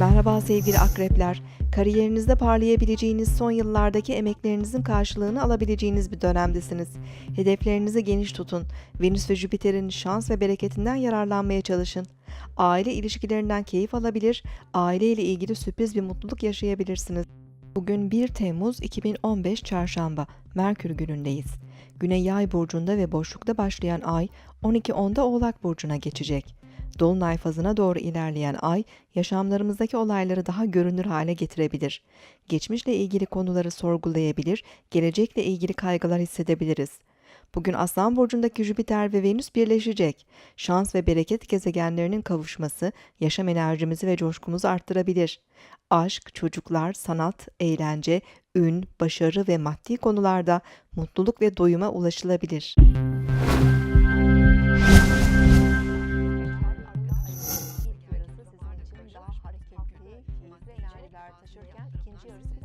Merhaba sevgili akrepler. Kariyerinizde parlayabileceğiniz son yıllardaki emeklerinizin karşılığını alabileceğiniz bir dönemdesiniz. Hedeflerinizi geniş tutun. Venüs ve Jüpiter'in şans ve bereketinden yararlanmaya çalışın. Aile ilişkilerinden keyif alabilir, aile ile ilgili sürpriz bir mutluluk yaşayabilirsiniz. Bugün 1 Temmuz 2015 Çarşamba, Merkür günündeyiz. Güne Yay burcunda ve boşlukta başlayan ay 12.10'da Oğlak burcuna geçecek. Dolunay fazına doğru ilerleyen ay, yaşamlarımızdaki olayları daha görünür hale getirebilir. Geçmişle ilgili konuları sorgulayabilir, gelecekle ilgili kaygılar hissedebiliriz. Bugün Aslan burcundaki Jüpiter ve Venüs birleşecek. Şans ve bereket gezegenlerinin kavuşması yaşam enerjimizi ve coşkumuzu arttırabilir. Aşk, çocuklar, sanat, eğlence, ün, başarı ve maddi konularda mutluluk ve doyuma ulaşılabilir. İlk keyifli enerjiler taşırken ikinci yarısı